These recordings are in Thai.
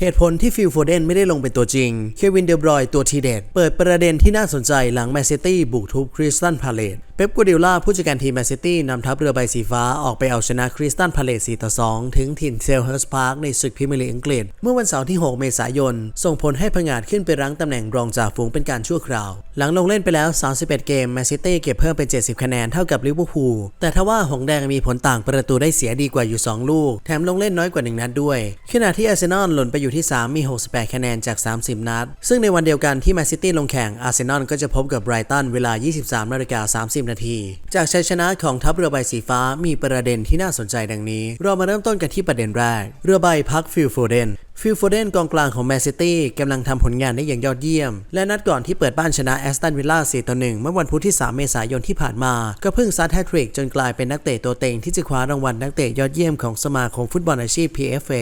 เหตุผลที่ฟิลโฟเดนไม่ได้ลงเป็นตัวจริง เควินเดบรอยตัวทีเด็ด เปิดประเด็นที่น่าสนใจหลังแมนซิตี้บุกทุบคริสตันพาเลตเป๊ปกัวเดล่าผู้จัดการทีมแมนซิตี้นำทัพเรือใบสีฟ้าออกไปเอาชนะคริสตันพาเลต4ต่อ 2 ถึงถิ่นเซลเฮิร์สพาร์คในศึกพรีเมียร์ลีกอังกฤษ เมื่อวันเสาร์ที่ 6 เมษายน ส่งผลให้พงาดขึ้นไปรั้งตำแหน่งรองจ่าฝูงเป็นการชั่วคราว หลังลงเล่นไปแล้ว 31 เกมแมนซิตี้เก็บเพิ่มเป็น 70 คะแนนเท่ากับลิเวอร์พูลแต่ทว่าหงแดงมีผลต่างประตูได้เสียดีกว่าอยู่ 2 ลูก แถมลงเล่นน้อยกว่า 1 นัดด้วยขณะที่อาร์เซนอลหล่นไปอยู่อยู่ที่ 3 มี 68 คะแนนจาก 30 นัด ซึ่งในวันเดียวกันที่แมนซิตี้ลงแข่ง อาร์เซนอลก็จะพบกับไบรตันเวลา 23นาฬิกา30 นาที จากชัยชนะของทัพเรือใบสีฟ้ามีประเด็นที่น่าสนใจดังนี้ เรามาเริ่มต้นกันที่ประเด็นแรก เรือใบพักฟิลโฟเดนฟิลโฟเดนกองกลางของแมนซิตี้กำลังทำผลงานได้อย่างยอดเยี่ยม และนัดก่อนที่เปิดบ้านชนะแอสตันวิลล่า 4 ต่อ 1 เมื่อวันพุธที่ 3 เมษายนที่ผ่านมา ก็เพิ่งซัดแฮตทริกจนกลายเป็นนักเตะตัวเต็งที่จะคว้ารางวัลนักเตะยอดเยี่ยมของสมาคมฟุตบอลอาชีพ PFA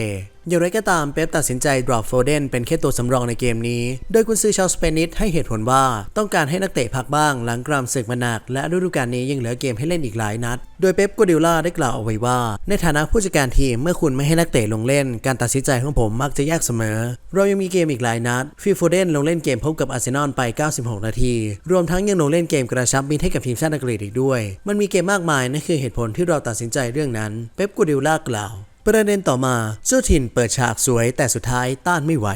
อย่างไรก็ตามเป๊ปตัดสินใจดรอปโฟเดนเป็นแค่ตัวสำรองในเกมนี้ โดยกุนซือชาวสเปนิสให้เหตุผลว่าต้องการให้นักเตะพักบ้างหลังกรามศึกมาหนัก และฤดูกาลนี้ยังเหลือเกมให้เล่นอีกหลายนัด โดยเป๊ปกัวดิล่าได้กล่าวเอาไว้ว่า ในฐานะผู้จัดการทีมเมื่อคุณไม่ให้นักเตะลงเล่น การตัดสินใจของผมมักจะยากเสมอ เรายังมีเกมอีกหลายนัดฟิลโฟเดนลงเล่นเกมพบกับอาร์เซนอลไป 96 นาที รวมทั้งยังลงเล่นเกมกระชับมิตรให้กับทีมชาติอังกฤษอีกด้วย มันมีเกมมากมายนั่นคือเหตุผลที่เราตัดสินใจเรื่องนั้น เป๊ปกัวดิล่ากล่าว ประเด็นต่อมาเจ้าถิ่นเปิดฉากสวยแต่สุดท้ายต้านไม่ไหว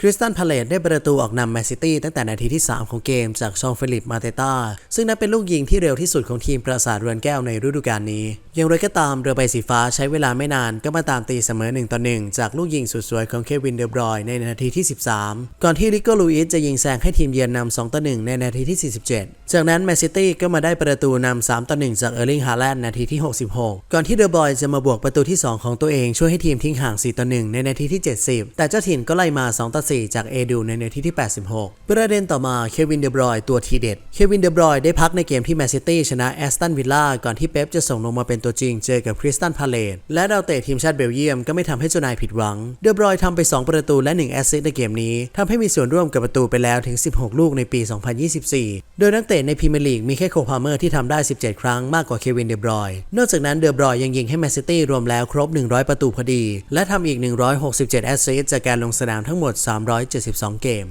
คริสตันพาเลตได้ประตูออกนำแมนซิตี้ตั้งแต่นาทีที่ 3 ของเกมจากชองเฟลิปมาเตตาซึ่งนับเป็นลูกยิงที่เร็วที่สุดของทีมปราสาทเรือนแก้วในฤดูกาลนี้ อย่างไรก็ตามเรือใบสีฟ้าใช้เวลาไม่นานก็มาตามตีเสมอ1ต่อ1จากลูกยิงสุดสวยของเควินเดบรอยในนาทีที่ 13 ก่อนที่ริโกลูอิสจะยิงแซงให้ทีมเยือนนำ2ต่อ1ในนาทีที่ 47 จากนั้นแมนซิตี้ก็มาได้ประตูนำ3ต่อ1จากเออร์ลิงฮาแลนด์นาทีที่ 66 ก่อนที่เดอะบอยจะมาบวกประตูที่ 2 ของตัวเองช่วยให้ทีมทิ้งห่าง4ต่อ1ในนาทีที่ 70 แต่เจ้าถิ่นก็ไล่มา2ต่อ4 จากเอดูในนาทีที่ 86 ประเด็นต่อมาเควินเดบรอยตัวทีเด็ด เควินเดบรอยได้พักในเกมที่แมนซิตี้ชนะแอสตันวิลล่าก่อนที่เป๊ปจะส่งลงมาเป็นตัวจริงเจอกับคริสตันพาเลตและดาวเตะทีมชาติเบลเยียมก็ไม่ทำให้เจ้านายผิดหวัง เดบรอยทำไป 2 ประตูและ 1 แอสซิสต์ในเกมนี้ทำให้มีส่วนร่วมกับประตูไปแล้วถึง 16 ลูกในปี 2024 โดยนักเตะในพรีเมียร์ลีกมีแค่โคพาเมอร์ที่ทำได้ 17 ครั้งมากกว่าเควินเดบรอยนอกจากนั้นเดบรอยยังยิงให้แมนซิตี้รวมแล้วครบ 100 ประตูพอดี และทำอีก 167 แอสซิสต์จากการลงสนามทั้งหมด372 เกม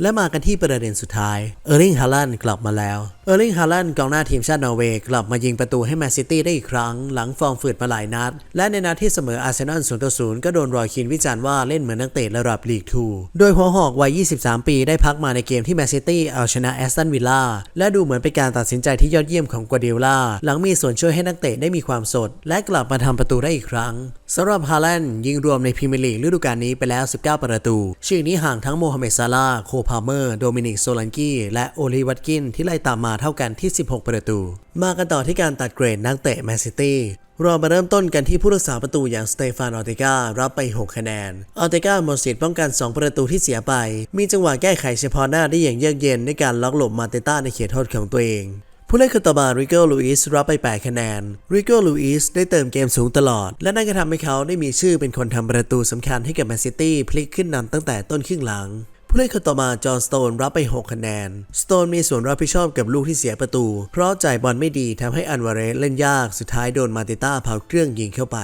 และมากันที่ประเด็นสุดท้าย เออร์ลิงฮาลันกลับมาแล้วเออร์ลิง ฮาลันกองหน้าทีมชาตินอร์เวย์กลับมายิงประตูให้แมนซิตี้ได้อีกครั้ง หลังฟอร์มฝืดมาหลายนัด และในนัดที่เสมออาร์เซนอล0ต่อ0ก็โดนรอยคินวิจารณ์ว่าเล่นเหมือนนักเตะระดับลีกทูโดยหัวหอกวัย 23 ปีได้พักมาในเกมที่แมนซิตี้เอาชนะแอสตันวิลล่าและดูเหมือนเป็นการตัดสินใจที่ยอดเยี่ยมของกัวเดโอล่าหลังมีส่วนช่วยให้นักเตะได้มีความสด และกลับมาทำประตูได้อีกครั้งสำหรับฮาลันยิงรวมในพรีเมียร์ลีกฤดูกาลนี้ไปแล้ว 19 ประตู ชื่อนี้ห่างทั้งโมฮัมเหม็ดซาลาห์โคพาเมอร์ โดมินิกโซลันกี้และโอลิวัตกินที่ไล่ตามมาเท่ากันที่ 16 ประตู มากันต่อที่การตัดเกรดนักเตะแมนซิตี้เรามาเริ่มต้นกันที่ผู้รักษาประตูอย่างสเตฟานออเตการับไป 6 คะแนน ออเตกาหมดสิทธิ์ป้องกัน 2 ประตูที่เสียไป มีจังหวะแก้ไขเฉพาะหน้าได้อย่างเยือกเย็นในการล็อกหลบมาเตต้าในเขตโทษของตัวเองผู้เล่นคือต่อมาริโกลูอิสรับไป 8 คะแนน ริโกลูอิสได้เติมเกมสูงตลอด และนั่นก็ทำให้เขาได้มีชื่อเป็นคนทำประตูสำคัญให้กับแมนซิตี้พลิกขึ้นนำตั้งแต่ต้นครึ่งหลัง ผู้เล่นคนต่อมาจอห์นสโตนรับไป 6 คะแนน สโตนมีส่วนรับผิดชอบกับลูกที่เสียประตู เพราะจ่ายบอลไม่ดีทำให้อันวาเรสเล่นยากสุดท้ายโดนมาติต้าเผาเครื่องยิงเข้าไป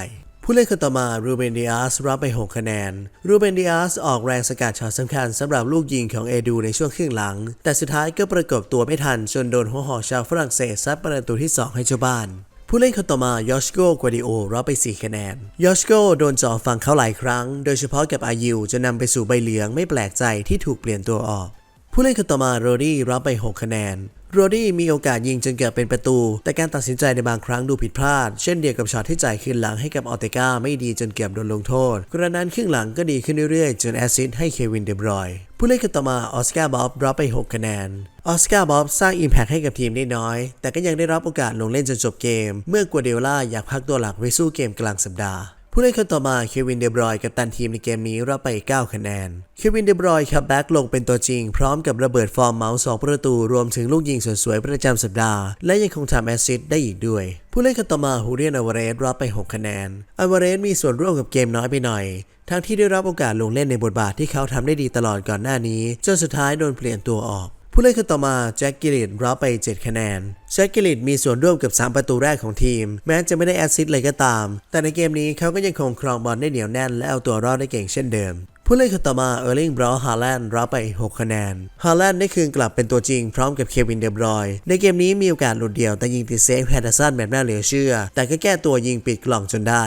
ผู้เล่นคนต่อมารูเบนดิอาสรับไป 6 คะแนน รูเบนดิอาสออกแรงสกัดช็อตสำคัญสำหรับลูกยิงของเอดูในช่วงครึ่งหลัง แต่สุดท้ายก็ประกบตัวไม่ทันจนโดนหัวหอกชาวฝรั่งเศสซัดประตูที่ 2 ให้เจ้าบ้าน ผู้เล่นคนต่อมายอชโกกัวดิโอรับไป 4 คะแนน ยอชโกโดนจ่อฟังเขาหลายครั้ง โดยเฉพาะกับอายิวจะนำไปสู่ใบเหลืองไม่แปลกใจที่ถูกเปลี่ยนตัวออก ผู้เล่นคนต่อมาโรดี้รับไป 6 คะแนน โรดี้มีโอกาสยิงจนเกือบเป็นประตู แต่การตัดสินใจในบางครั้งดูผิดพลาด เช่นเดียวกับช็อตที่จ่ายคืนหลังให้กับออเตกาไม่ดีจนเกือบโดนลงโทษ กระนั้นครึ่งหลังก็ดีขึ้นเรื่อยๆ จนแอสซิสต์ให้เควินเดบรอยผู้เล่นคนต่อมาออสการ์บ๊อบรับไป 6 คะแนน ออสการ์บ๊อบสร้างอิมแพคให้กับทีมได้น้อย แต่ก็ยังได้รับโอกาสลงเล่นจนจบเกม เมื่อกัวเดล่าอยากพักตัวหลักไว้สู้เกมกลางสัปดาห์ ผู้เล่นคนต่อมาเควินเดบรอยกับตันทีมในเกมนี้รับไป 9 คะแนน เควินเดบรอยคัมแบ็กลงเป็นตัวจริง พร้อมกับระเบิดฟอร์มเมาส์2ประตูรวมถึงลูกยิงสวยๆประจำสัปดาห์ และยังคงทำแอสซิสต์ได้อีกด้วย ผู้เล่นคนต่อมาฮูเรียนอวาเรสรับไป 6 คะแนนอวาเรสมีส่วนร่วมกับเกมน้อยไปหน่อยทั้งที่ได้รับโอกาสลงเล่นในบทบาทที่เขาทำได้ดีตลอดก่อนหน้านี้จนสุดท้ายโดนเปลี่ยนตัวออก ผู้เล่นคนต่อมาแจ็คกิลิตรับไป 7 คะแนน แจ็คกิลิตมีส่วนร่วมกับ 3 ประตูแรกของทีม แม้จะไม่ได้แอสซิสต์เลยก็ตาม แต่ในเกมนี้เขาก็ยังคงครองบอลได้เหนียวแน่นและเอาตัวรอดได้เก่งเช่นเดิม ผู้เล่นคนต่อมาเออร์ลิงบรอฮาแลนด์รับไป 6 คะแนน ฮาแลนด์ได้คืนกลับเป็นตัวจริงพร้อมกับเควินเดบรอย ในเกมนี้มีโอกาสหลุดเดี่ยวแต่ยิงติดเซฟแพตเทอร์สันแบบน่าเหลือเชื่อ แต่ก็แก้ตัวยิงปิดกล่องจนได้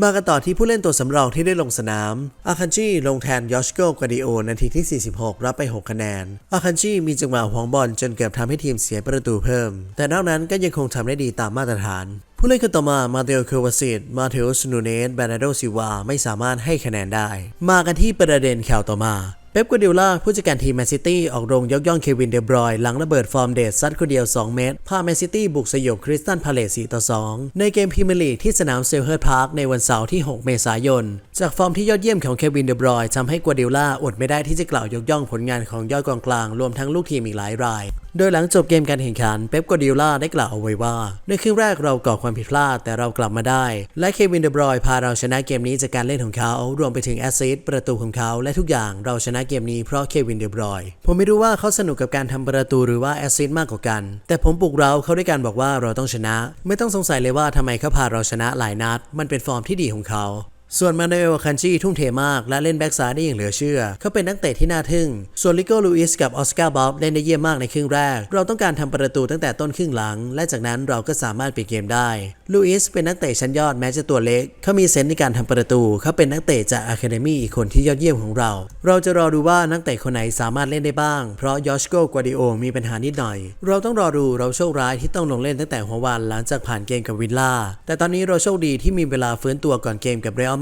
มากันต่อที่ผู้เล่นตัวสำรองที่ได้ลงสนาม อาคันจีลงแทนยอชโกกาดิโอนาทีที่ 46 รับไป 6 คะแนน อาคันจีมีจังหวะหวงบอลจนเกือบทำให้ทีมเสียประตูเพิ่ม แต่นอกนั้นก็ยังคงทำได้ดีตามมาตรฐานผู้เล่นคนต่อมา มาเตโอเควาซิตมาเทโอสนูเนสแบรนาโดซิวา ไม่สามารถให้คะแนนได้ มากันที่ประเด็นข่าวต่อมา เป๊ปกัวดิล่าผู้จัดการทีมแมนซิตี้ออกโรงยกย่องเควินเดบรอยหลังระเบิดฟอร์มเดชซัดคนเดียว 2 เมตร พาแมนซิตี้บุกสยบคริสตันพาเลซ4ต่อ 2 ในเกมพรีเมียร์ลีกที่สนามเซลเฮิร์ตพาร์คในวันเสาร์ที่ 6 เมษายน จากฟอร์มที่ยอดเยี่ยมของเควินเดบรอยทำให้กัวดิล่าอดไม่ได้ที่จะกล่าวยกย่องผลงานของยอดกองกลางรวมทั้งลูกทีมอีกหลายราย โดยหลังจบเกมการแข่งขันเป๊ปกัวดิโอลาได้กล่าวเอาไว้ว่า ในครึ่งแรกเราก่อความผิดพลาดแต่เรากลับมาได้ และเควินเดบรอยพาเราชนะเกมนี้จากการเล่นของเขารวมไปถึงแอสซิสต์ประตูของเขาและทุกอย่างเราชนะเกมนี้เพราะเควินเดบรอยผมไม่รู้ว่าเขาสนุกกับการทำประตูหรือว่าแอสซิสต์มากกว่ากัน แต่ผมปลุกเราเขาด้วยการบอกว่าเราต้องชนะ ไม่ต้องสงสัยเลยว่าทำไมเขาพาเราชนะหลายนัด มันเป็นฟอร์มที่ดีของเขา ส่วนมาเนลคันชีทุ่มเทมากและเล่นแบ็กซ้ายได้อย่างเหลือเชื่อ เขาเป็นนักเตะที่น่าทึ่ง ส่วนลิโก้ลูอิสกับออสการ์บ๊อบเล่นได้เยี่ยมมากในครึ่งแรก เราต้องการทำประตูตั้งแต่ต้นครึ่งหลัง และจากนั้นเราก็สามารถปิดเกมได้ลูอิสเป็นนักเตะชั้นยอดแม้จะตัวเล็ก เขามีเซนส์ในการทำประตู เขาเป็นนักเตะจากอะคาเดมี่อีกคนที่ยอดเยี่ยมของเรา เราจะรอดูว่านักเตะคนไหนสามารถเล่นได้บ้าง เพราะยอชโกกัวดิโอมีปัญหานิดหน่อย เราต้องรอดูเราโชคร้ายที่ต้องลงเล่นตั้งแต่หัววันหลังจากผ่านเกมกับวิลล่า แต่ตอนนี้เราโชคดีที่มีเวลาฟื้นตัวก่อนเกมกับเรอัล